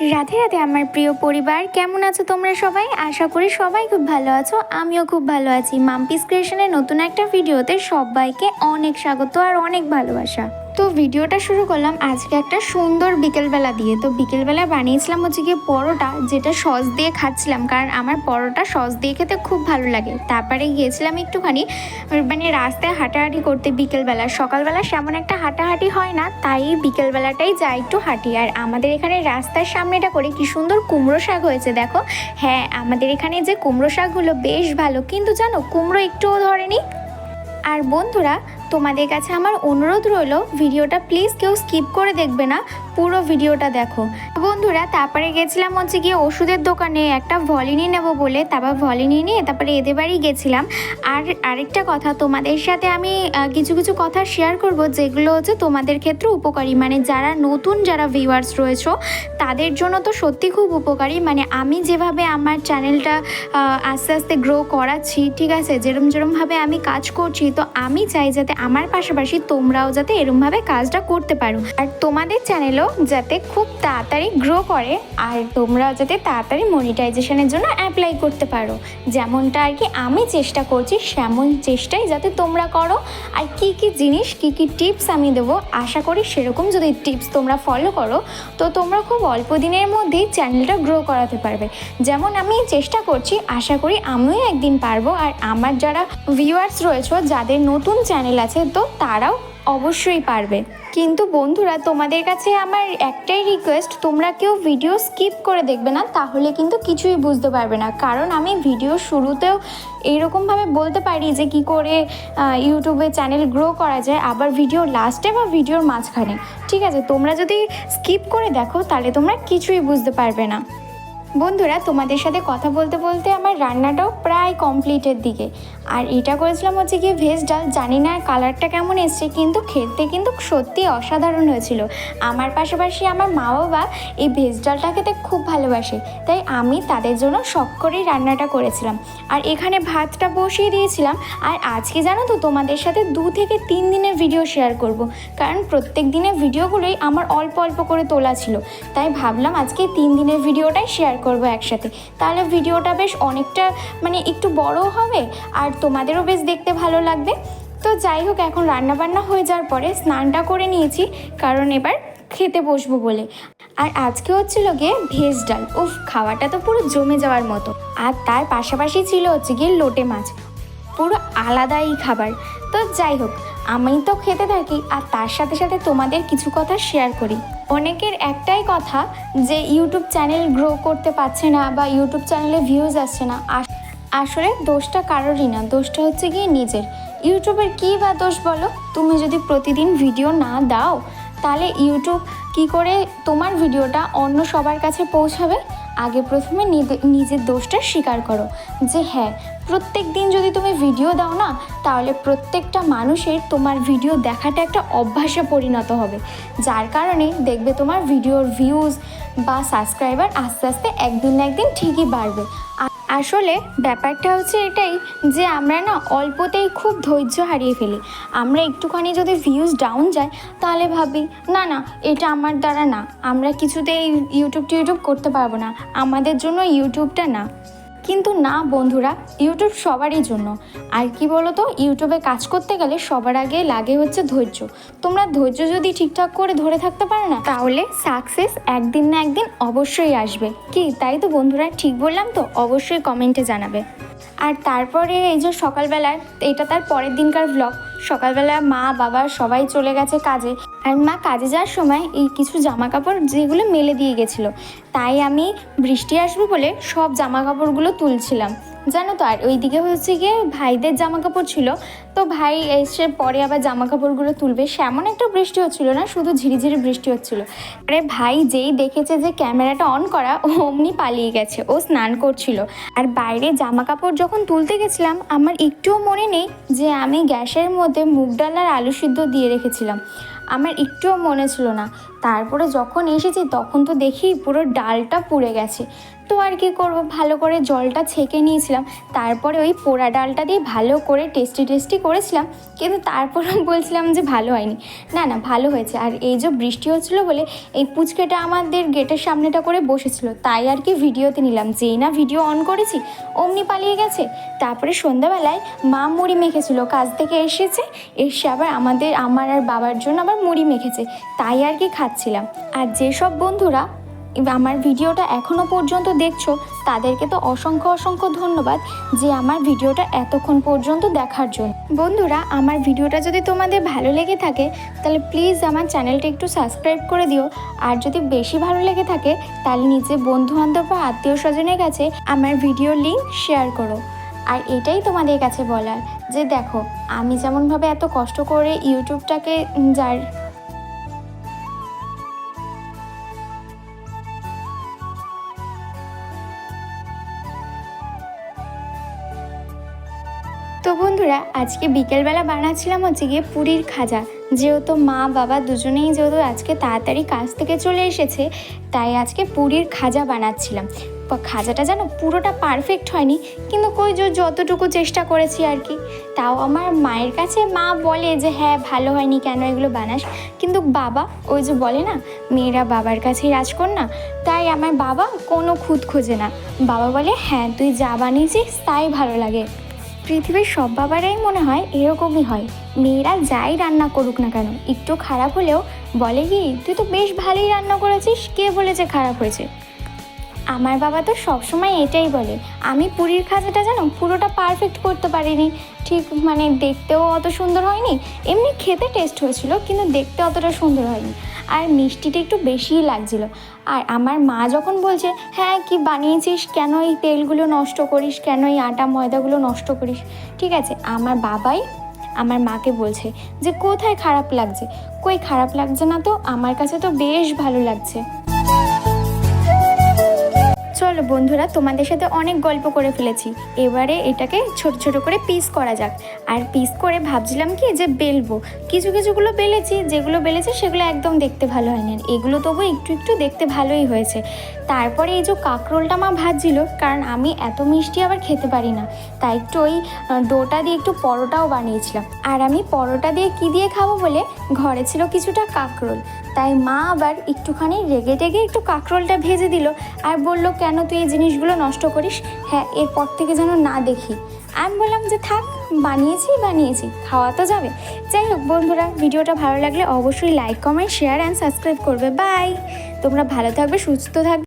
রাধে রাধে আমার প্রিয় পরিবার, কেমন আছো তোমরা সবাই? আশা করি সবাই খুব ভালো আছো, আমিও খুব ভালো আছি। মাম্পিস ক্রিয়েশনের নতুন একটা ভিডিওতে সবাইকে অনেক স্বাগত আর অনেক ভালোবাসা। তো ভিডিওটা শুরু করলাম আজকে একটা সুন্দর বিকেলবেলা দিয়ে। তো বিকেলবেলা বানিয়েছিলাম হচ্ছে গিয়ে পরোটা, যেটা সস দিয়ে খাচ্ছিলাম, কারণ আমার পরোটা সস দিয়ে খেতে খুব ভালো লাগে। তারপরে গিয়েছিলাম একটুখানি মানে রাস্তায় হাঁটাহাঁটি করতে বিকেলবেলা। সকালবেলা সেমন একটা হাঁটাহাঁটি হয় না, তাই বিকেলবেলাটাই যাই একটু হাঁটি। আর আমাদের এখানে রাস্তার সামনেটা করে কি সুন্দর কুমড়ো শাক হয়েছে, দেখো। হ্যাঁ আমাদের এখানে যে কুমড়ো শাকগুলো বেশ ভালো, কিন্তু জানো কুমড়ো একটুও ধরেনি। আর বন্ধুরা তোমাদের কাছে আমার অনুরোধ রইল, ভিডিওটা প্লিজ কেউ স্কিপ করে দেখবে না, পুরো ভিডিওটা দেখো। বন্ধুরা, তারপরে গেছিলাম হচ্ছে গিয়ে ওষুধের দোকানে, একটা ভলিনি নেব বলে, তারপর ভলিনি নিয়ে তারপরে এদের বাড়ি গেছিলাম। আর আরেকটা কথা, তোমাদের সাথে আমি কিছু কিছু কথা শেয়ার করব, যেগুলো হচ্ছে তোমাদের ক্ষেত্রে উপকারী। মানে যারা নতুন, যারা ভিউয়ার্স রয়েছো, তাদের জন্য তো সত্যি খুব উপকারী। মানে আমি যেভাবে আমার চ্যানেলটা আস্তে আস্তে গ্রো করাচ্ছি, ঠিক আছে, যেরম, যেরমভাবে আমি কাজ করছি, তো আমি চাই যাতে আমার পাশাপাশি তোমরাও যাতে এরমভাবে কাজটা করতে পারো। আর তোমাদের চ্যানেলও যাতে খুব তাড়াতাড়ি গ্রো করে, আর তোমরাও যাতে তাড়াতাড়ি মনিটাইজেশনের জন্য অ্যাপ্লাই করতে পারো। যেমনটা আর কি আমি চেষ্টা করছি, সেমন চেষ্টাই যাতে তোমরা করো। আর কি কি জিনিস, কি কি টিপস আমি দেবো, আশা করি সেরকম যদি টিপস তোমরা ফলো করো, তো তোমরা খুব অল্প দিনের মধ্যেই চ্যানেলটা গ্রো করাতে পারবে। যেমন আমি চেষ্টা করছি, আশা করি আমিও একদিন পারব। আর আমার যারা ভিউয়ার্স রয়েছে, যাদের নতুন চ্যানেল আছে তো তারাও অবশ্যই পারবে। কিন্তু বন্ধুরা, তোমাদের কাছে আমার একটাই রিকোয়েস্ট তোমরা কেউ ভিডিও স্কিপ করে দেখবে না, তাহলে কিন্তু কিছুই বুঝতে পারবে না। কারণ আমি ভিডিও শুরুতেও এইরকমভাবে বলতে পারি যে কি করে ইউটিউবে চ্যানেল গ্রো করা যায়, আবার ভিডিও লাস্টে বা ভিডিওর মাঝখানে। ঠিক আছে, তোমরা যদি স্কিপ করে দেখো, তাহলে তোমরা কিছুই বুঝতে পারবে না। বন্ধুরা, তোমাদের সাথে কথা বলতে বলতে আমার রান্নাটাও প্রায় কমপ্লিটের দিকে। আর এটা করেছিলাম হচ্ছে গিয়ে ভেজ ডাল। জানি না কালারটা কেমন এসছে, কিন্তু খেতে কিন্তু সত্যি অসাধারণ হয়েছিল। আমার পাশাপাশি আমার মা বাবা এই ভেজ ডালটা খেতে খুব ভালোবাসে। তাই আমি তাদের জন্য শখ করেই রান্নাটা করেছিলাম। আর এখানে ভাতটা বসিয়ে দিয়েছিলাম। আর আজকে জানো তো, তোমাদের সাথে দু থেকে তিন দিনের ভিডিও শেয়ার করব। কারণ প্রত্যেক দিনের ভিডিওগুলোই আমার অল্প অল্প করে তোলা ছিল। তাই ভাবলাম আজকে তিন দিনের ভিডিওটাই শেয়ার করব একসাথে। তাহলে ভিডিওটা বেশ অনেকটা মানে একটু বড় হবে আর তোমাদেরও বেশ দেখতে ভালো লাগবে। তো যাই হোক, এখন রান্নাবান্না হয়ে যাওয়ার পরে স্নানটা করে নিয়েছি, কারণ এবার খেতে বসবো বলে। আর আজকে হচ্ছিল গিয়ে ভেজ ডাল। উফ, খাওয়াটা তো পুরো জমে যাওয়ার মতো। আর তার পাশাপাশি ছিল হচ্ছে গিয়ে লোটে মাছ। পুরো আলাদাই খাবার। তো যাই হোক আমি তো খেতে থাকি আর তার সাথে সাথে তোমাদের কিছু কথা শেয়ার করি। অনেকের একটাই কথা যে ইউটিউব চ্যানেল গ্রো করতে পারছে না বা ইউটিউব চ্যানেলে ভিউজ আসছে না। আস- আসলে দোষটা কারোরই না, দোষটা হচ্ছে গিয়ে নিজের। ইউটিউবের কী বা দোষ বলো? তুমি যদি প্রতিদিন ভিডিও না দাও, তাহলে ইউটিউব কি করে তোমার ভিডিওটা অন্য সবার কাছে পৌঁছাবে? আগে প্রথমে নিজে- নিজের দোষটা স্বীকার করো যে হ্যাঁ প্রত্যেক দিন যদি তুমি ভিডিও দাও না, তাহলে প্রত্যেকটা মানুষের তোমার ভিডিও দেখাটা একটা অভ্যাসে পরিণত হবে। যার কারণে দেখবে তোমার ভিডিওর ভিউজ বা সাবস্ক্রাইবার আস্তে আস্তে একদিন না একদিন ঠিকই বাড়বে। আসলে ব্যাপারটা হচ্ছে এটাই যে আমরা না অল্পতেই খুব ধৈর্য হারিয়ে ফেলি। আমরা একটুখানি যদি ভিউজ ডাউন যায়, তাহলে ভাবি, না না, এটা আমার দ্বারা না। আমরা কিছুতেই ইউটিউব টিউটিউব করতে পারব না। আমাদের জন্য ইউটিউবটা না। কিন্তু না, বন্ধুরা ইউটিউব সবারই জন্য। আর কি বলো তো ইউটিউবে কাজ করতে গেলে সবার আগে লাগে হচ্ছে ধৈর্য। তোমরা ধৈর্য যদি ঠিকঠাক করে ধরে থাকতে পারো না, তাহলে সাকসেস একদিন না একদিন অবশ্যই আসবে। কি, তাই তো বন্ধুরা? ঠিক বললাম তো? অবশ্যই কমেন্টে জানাবে। আর তারপরে এই যে সকালবেলা, এটা তার পরের দিনকার ব্লগ সকালবেলা মা, বাবা সবাই চলে গেছে কাজে। আর মা কাজে যাওয়ার সময় এই কিছু জামা কাপড় যেগুলো মেলে দিয়ে গেছিল, তাই আমি বৃষ্টি আসবে বলে সব জামা কাপড়গুলো তুলছিলাম। জানো তো, আর ওইদিকে হচ্ছে গিয়ে ভাইদের জামা কাপড় ছিল। তো ভাই এসে পরে আবার জামা কাপড়গুলো তুলবে। সেমন একটা বৃষ্টি হচ্ছিল না, শুধু ঝিরিঝিরি বৃষ্টি হচ্ছিল। আরে ভাই, যেই দেখেছে যে ক্যামেরাটা অন করা, ও অমনি পালিয়ে গেছে, ও স্নান করছিল। আর বাইরে জামা কাপড় যখন তুলতে গেছিলাম, আমার একটুও মনে নেই যে আমি গ্যাসের মধ্যে মুগ ডাল আর আলু সিদ্ধ দিয়ে রেখেছিলাম। আমার একটুও মনে ছিল না। তারপরে যখন এসেছি, তখন তো দেখি পুরো ডালটা পুড়ে গেছে। তো আর কি করব? ভালো করে জলটা ছেঁকে নিয়েছিলাম। তারপরে ওই পোড়া ডালটা দিয়ে ভালো করে টেস্টি টেস্টি করেছিলাম। কিন্তু তারপরে বলছিলাম যে ভালো হয়নি। না না, ভালো হয়েছে। আর এই যে বৃষ্টি হচ্ছিল বলে এই পুচকেটা আমাদের গেটের সামনেটা করে বসেছিল। তাই আর কি ভিডিওতে নিলাম। যেই না ভিডিও অন করেছি, অমনি পালিয়ে গেছে। তারপরে সন্ধ্যাবেলায় মা মুড়ি মেখেছিল। কাজ থেকে এসেছে। এসে আবার আমাদের, আমার আর বাবার জন্য আবার মুড়ি মেখেছে, তাই আর কি খাচ্ছিলাম। আর যেসব বন্ধুরা আমার ভিডিওটা এখনও পর্যন্ত দেখছ, তাদেরকে তো অসংখ্য অসংখ্য ধন্যবাদ যে আমার ভিডিওটা এতক্ষণ পর্যন্ত দেখার জন্য। বন্ধুরা, আমার ভিডিওটা যদি তোমাদের ভালো লেগে থাকে, তাহলে প্লিজ আমার চ্যানেলটা একটু সাবস্ক্রাইব করে দিও। আর যদি বেশি ভালো লেগে থাকে, তাহলে নিজে বন্ধু বান্ধব বা আত্মীয় স্বজনের কাছে আমার ভিডিও লিঙ্ক শেয়ার করো। আর এটাই তোমাদের কাছে বলার, যে দেখো, আমি যেমনভাবে এত কষ্ট করে ইউটিউবটাকে যার তো বন্ধুরা, আজকে বিকেলবেলা বানাচ্ছিলাম হচ্ছে গিয়ে পুরীর খাজা। যেহেতু মা, বাবা দুজনেই যেহেতু আজকে তাড়াতাড়ি কাজ থেকে চলে এসেছে, তাই আজকে পুরীর খাজা বানাচ্ছিলাম। খাজাটা যেন পুরোটা পারফেক্ট হয়নি, কিন্তু কই যতটুকু চেষ্টা করেছি আর কি। তাও আমার মায়ের কাছে মা বলে যে হ্যাঁ ভালো হয়নি কেন এগুলো বানাস? কিন্তু বাবা, ওই যে বলে না, মেয়েরা বাবার কাছেই রাজকন্যা, তাই আমার বাবা কোনো খুঁত খোঁজে না। বাবা বলে হ্যাঁ তুই যা বানিয়েছিস তাই ভালো লাগে। পৃথিবীর সব বাবারাই মনে হয় এরকমই হয়। মেয়েরা যাই রান্না করুক না কেন, একটু খারাপ হলেও বলে কি, তুই তো বেশ ভালোই রান্না করেছিস, কে বলেছে খারাপ হয়েছে? আমার বাবা তো সবসময় এটাই বলে, আমি পুরীর খাজাটা জানো পুরোটা পারফেক্ট করতে পারিনি। ঠিক মানে দেখতেও অত সুন্দর হয়নি, এমনি খেতে টেস্ট হয়েছিল, কিন্তু দেখতে অতটা সুন্দর হয়নি। আর মিষ্টিটা একটু বেশিই লাগছিল। আর আমার মা যখন বলছে হ্যাঁ কি বানিয়েছিস? কেন এই তেলগুলো নষ্ট করিস? কেন এই আটা ময়দাগুলো নষ্ট করিস? ঠিক আছে, আমার বাবাই আমার মাকে বলছে যে, কোথায় খারাপ লাগছে? কই খারাপ লাগছে না তো? আমার কাছে তো বেশ ভালো লাগছে। চলো বন্ধুরা, তোমাদের সাথে অনেক গল্প করে ফেলেছি। এবারে এটাকে ছোট ছোট করে পিস করা যাক। আর পিস করে ভাবছিলাম কি যে বেলবো। কিছু কিছুগুলো বেলেছি, যেগুলো বেলেছি সেগুলো একদম দেখতে ভালো হয়নি। এগুলো তবু একটু একটু দেখতে ভালোই হয়েছে। তারপরে এই যে কাঁকরোলটা মা ভাজছিল, কারণ আমি এত মিষ্টি আবার খেতে পারি না, তাই একটু ওই ডোটা দিয়ে একটু পরোটাও বানিয়েছিলাম। আর আমি পরোটা দিয়ে কি দিয়ে খাব বলে ঘরে ছিল কিছুটা কাঁকরোল। তাই মা আবার একটুখানি রেগে টেগে একটু কাঁকরোলটা ভেজে দিল আর বলল, কেন তুই এই জিনিসগুলো নষ্ট করিস? হ্যাঁ এরপর থেকে যেন না দেখি। আমি বললাম, যে থাক, বানিয়েছি বানিয়েছি, খাওয়া তো যাবে। যাই হোক বন্ধুরা, ভিডিওটা ভালো লাগলে অবশ্যই like comment share and subscribe করবে। বাই তোমরা ভালো থাকবে, সুস্থ থাকবে।